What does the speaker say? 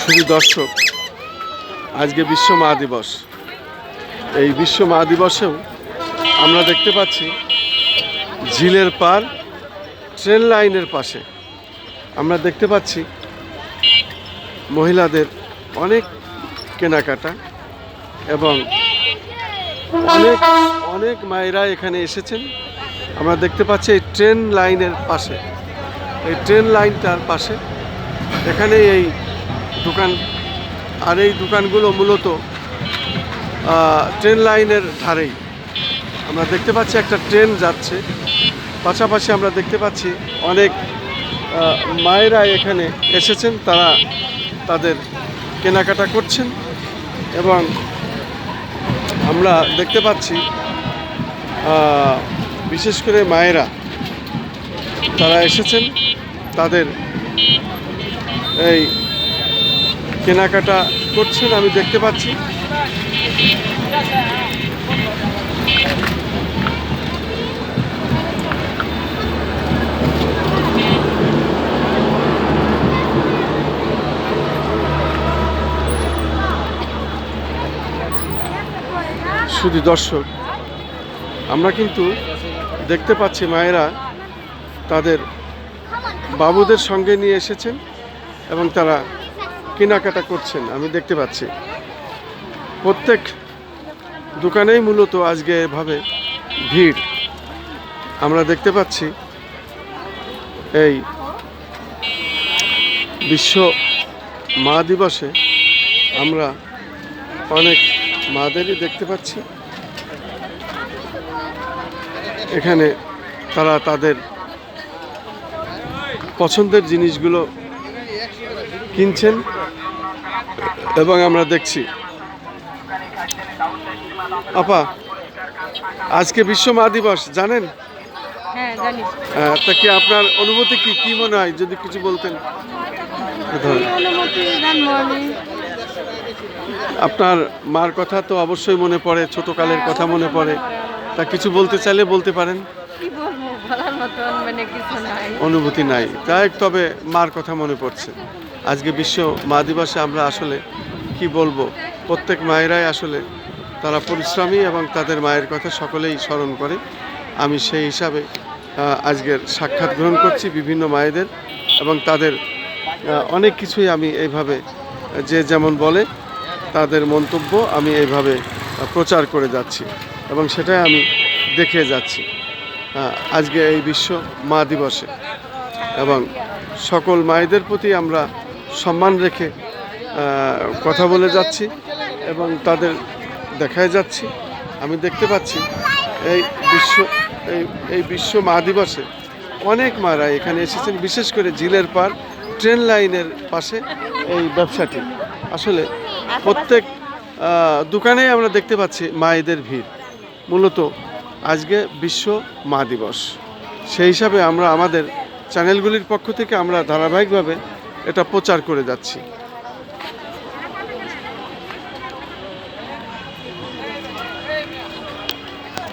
শুধু দর্শক, আজকে বিশ্ব মা দিবস। এই বিশ্ব মা দিবসেও আমরা দেখতে পাচ্ছি ঝিলের পার ট্রেন লাইনের পাশে আমরা দেখতে পাচ্ছি মহিলাদের অনেক কেনাকাটা এবং অনেক অনেক মায়েরা এখানে এসেছেন। আমরা দেখতে পাচ্ছি এই ট্রেন লাইনের পাশে। এই ট্রেন লাইনটার পাশে। এখানে এই দোকান। আর এই দোকানগুলো মূলত ট্রেন লাইনের ধারেই। আমরা দেখতে পাচ্ছি একটা ট্রেন যাচ্ছে। পাশাপাশি আমরা দেখতে পাচ্ছি অনেক মায়েরা এখানে এসেছেন। তারা তাদের কেনাকাটা করছেন এবং আমরা দেখতে পাচ্ছি বিশেষ করে মায়েরা, তারা এসেছেন তাদের এই কেনাকাটা করছেন, আমি দেখতে পাচ্ছি। শুধু দর্শক, আমরা কিন্তু দেখতে পাচ্ছি মায়েরা তাদের বাবুদের সঙ্গে নিয়ে এসেছেন এবং তারা কেনাকাটা করছেন, আমি দেখতে পাচ্ছি। প্রত্যেক দোকানেই মূলত আজকে এভাবে ভিড়। আমরা দেখতে পাচ্ছি এই বিশ্ব মা দিবসে আমরা অনেক মাদেরই দেখতে পাচ্ছি। এখানে তারা তাদের পছন্দের জিনিসগুলো কিনছেন এবং আমরা দেখছি। আপা আজকে বিশ্ব মা দিবস জানেন? হ্যাঁ আহ, তা কি আপনার অনুভূতি কি? কি মনে হয়? যদি কিছু বলতেন। আপনার মার কথা তো অবশ্যই মনে পড়ে ছোটকালের কথা মনে পড়ে। তা কিছু বলতে চাইলে বলতে পারেন? মানে অনুভূতি নাই। তাই তবে মার কথা মনে পড়ছে। আজকে বিশ্ব মা দিবসে আমরা আসলে কি বলব? প্রত্যেক মায়েরাই আসলে তারা পরিশ্রমী এবং তাদের মায়ের কথা সকলেই স্মরণ করে। আমি সেই হিসাবে আজকের সাক্ষাৎ গ্রহণ করছি বিভিন্ন মায়েদের এবং তাদের অনেক কিছুই আমি এইভাবে যে যেমন বলে তাদের মন্তব্য আমি এইভাবে প্রচার করে যাচ্ছি। এবং সেটাই আমি দেখে যাচ্ছি। আজকে এই বিশ্ব মা দিবসে। এবং সকল মায়েদের প্রতি আমরা সম্মান রেখে কথা বলে যাচ্ছি এবং তাদের দেখায় যাচ্ছি। আমি দেখতে পাচ্ছি এই বিশ্ব, এই এই বিশ্ব মা দিবসে অনেক মারা এখানে এসেছেন, বিশেষ করে ঝিলের পার ট্রেন লাইনের পাশে এই ব্যবসাটি। আসলে প্রত্যেক দোকানেই আমরা দেখতে পাচ্ছি মায়েদের ভিড়। মূলত আজকে বিশ্ব মা দিবস। সেই হিসাবে আমরা আমাদের চ্যানেলগুলির পক্ষ থেকে আমরা ধারাবাহিকভাবে এটা প্রচার করে যাচ্ছি।